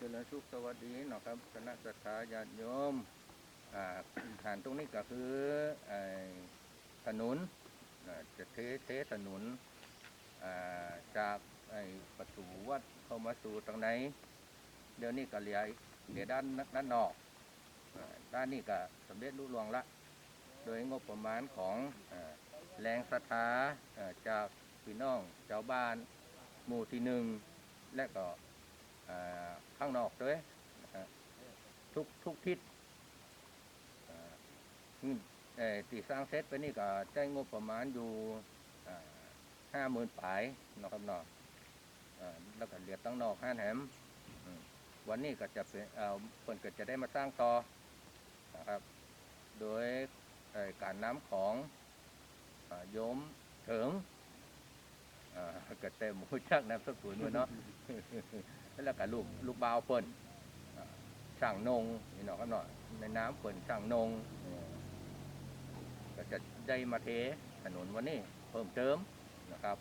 เจริญสุขสวัสดีเนาะครับคณะสัตยาญาติโยมฐานตรงนี้ก็คือถนนจะเทเทถนนจากประตูวัดเข้ามาสู่ตรงไหน เดี๋ยวนี้ก็เหลียเหลียด้านด้านนอกด้านนี้ก็สำเร็จรุ่ลวงละ โดยงบประมาณของแรงศรัทธาจากพี่น้องชาวบ้านหมู่ที่หนึ่งและก็ ข้างนอกด้วยทุกทุกทิศที่สร้างเซตไปนี่ก็ใช้งบประมาณอยู่ห้าหมื่นปลายนาะครับนอ่าแล้วก็เหลียดตั้งนอกห้าแหมอืมวันนี้ก็จะเป็นเอ่อเพิ่นก็จะได้มาสร้างต่อนะครับ โดยการน้ำของโยมเถิงอ่า ก็เต็มหูจักนามสกุลเนาะแล้วก็ลูกลูกบาวเปิ่นช่างนงนี่เนาะครับเนาะในน้ำเปิ่นช่างนงก็จะได้มาเทถนนวันนี้เพิ่มเติมนะครับ